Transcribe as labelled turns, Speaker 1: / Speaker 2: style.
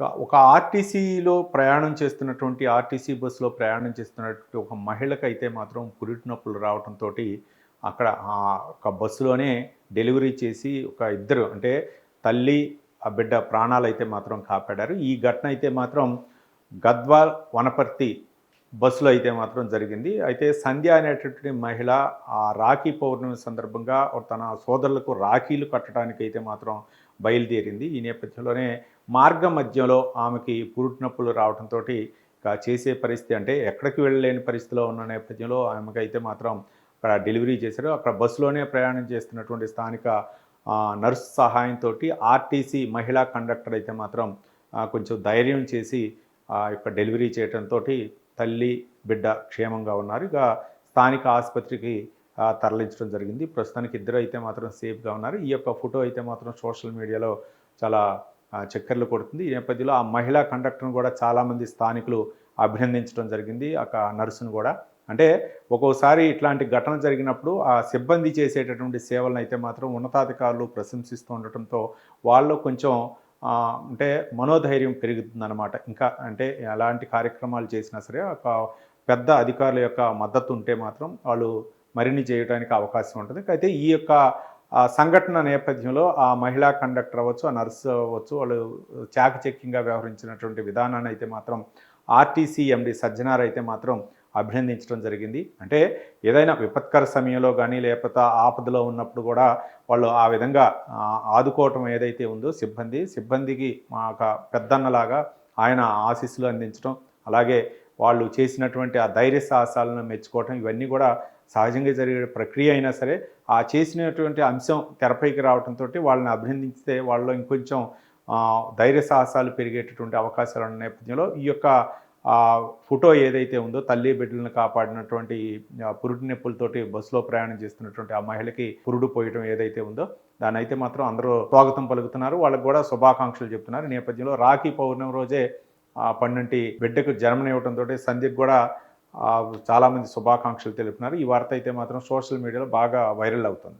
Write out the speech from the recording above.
Speaker 1: ఒక- ఆర్టీసీలో ప్రయాణం చేస్తున్నటువంటి ఆర్టీసీ బస్సులో ప్రయాణం చేస్తున్నటువంటి ఒక మహిళకు అయితే మాత్రం పురిటి నొప్పులు రావడంతో అక్కడ ఆ ఒక బస్సులోనే డెలివరీ చేసి ఒక ఇద్దరు అంటే తల్లి ఆ బిడ్డ ప్రాణాలు అయితే మాత్రం కాపాడారు. ఈ ఘటన అయితే మాత్రం గద్వాల్ వనపర్తి బస్సులో అయితే మాత్రం జరిగింది. అయితే సంధ్య అనేటటువంటి మహిళ ఆ రాఖీ పౌర్ణమి సందర్భంగా తన సోదరులకు రాఖీలు కట్టడానికి అయితే మాత్రం బయలుదేరింది. ఈ నేపథ్యంలోనే మార్గ మధ్యలో ఆమెకి పురుటినొప్పులు రావడంతో చేసే పరిస్థితి అంటే ఎక్కడికి వెళ్ళలేని పరిస్థితిలో ఉన్న నేపథ్యంలో ఆమెకైతే మాత్రం అక్కడ డెలివరీ చేశారు. అక్కడ బస్సులోనే ప్రయాణం చేస్తున్నటువంటి స్థానిక నర్స్ నర్సు సహాయంతో ఆర్టీసీ మహిళా కండక్టర్ అయితే మాత్రం కొంచెం ధైర్యం చేసి ఆ యొక్క డెలివరీ చేయడంతో తల్లి బిడ్డ క్షేమంగా ఉన్నారు. ఇక స్థానిక ఆసుపత్రికి తరలించడం జరిగింది. ప్రస్తుతానికి ఇద్దరు అయితే మాత్రం సేఫ్గా ఉన్నారు. ఈ యొక్క ఫోటో అయితే మాత్రం సోషల్ మీడియాలో చాలా చక్కర్లు కొడుతుంది. ఈ నేపథ్యంలో ఆ మహిళా కండక్టర్ను కూడా చాలామంది స్థానికులు అభినందించడం జరిగింది. ఒక నర్సును కూడా. అంటే ఒక్కోసారి ఇట్లాంటి ఘటన జరిగినప్పుడు ఆ సిబ్బంది చేసేటటువంటి సేవలను అయితే మాత్రం ఉన్నతాధికారులు ప్రశంసిస్తూ ఉండటంతో వాళ్ళు కొంచెం అంటే మనోధైర్యం పెరుగుతుందన్నమాట. ఇంకా అంటే ఎలాంటి కార్యక్రమాలు చేసినా సరే ఒక పెద్ద అధికారుల యొక్క మద్దతు ఉంటే మాత్రం వాళ్ళు మరిన్ని చేయడానికి అవకాశం ఉంటుంది. అయితే ఈ యొక్క ఆ సంఘటన నేపథ్యంలో ఆ మహిళా కండక్టర్ అవ్వచ్చు ఆ నర్సు అవ్వచ్చు వాళ్ళు చాకచక్యంగా వ్యవహరించినటువంటి విధానాన్ని అయితే మాత్రం ఆర్టీసీ ఎండి సజ్జనార్ అయితే మాత్రం అభినందించడం జరిగింది. అంటే ఏదైనా విపత్కర సమయంలో కానీ లేకపోతే ఆపదలో ఉన్నప్పుడు కూడా వాళ్ళు ఆ విధంగా ఆదుకోవటం ఏదైతే ఉందో సిబ్బంది సిబ్బందికి మా ఒక పెద్దన్నలాగా ఆయన ఆశీస్సులు అందించడం అలాగే వాళ్ళు చేసినటువంటి ఆ ధైర్య సాహసాలను మెచ్చుకోవటం ఇవన్నీ కూడా సహజంగా జరిగే ప్రక్రియ అయినా సరే ఆ చేసినటువంటి అంశం తెరపైకి రావడంతో వాళ్ళని అభినందిస్తే వాళ్ళలో ఇంకొంచెం ధైర్య సాహసాలు పెరిగేటటువంటి అవకాశాలు ఉన్న నేపథ్యంలో ఈ యొక్క ఫోటో ఏదైతే ఉందో తల్లి బిడ్డలను కాపాడినటువంటి పురుడు పురుటి నొప్పులతోటి బస్సులో ప్రయాణం చేస్తున్నటువంటి ఆ మహిళకి పురుడు పోయటం ఏదైతే ఉందో దాని అయితే మాత్రం అందరూ స్వాగతం పలుకుతున్నారు. వాళ్ళకు కూడా శుభాకాంక్షలు చెప్తున్నారు. నేపథ్యంలో రాఖీ పౌర్ణమి రోజే ఆ పన్నెంటి బిడ్డకు జన్మనివ్వడంతో సంధ్యకు కూడా చాలామంది శుభాకాంక్షలు తెలుపుతున్నారు. ఈ వార్త అయితే మాత్రం సోషల్ మీడియాలో బాగా వైరల్ అవుతుంది.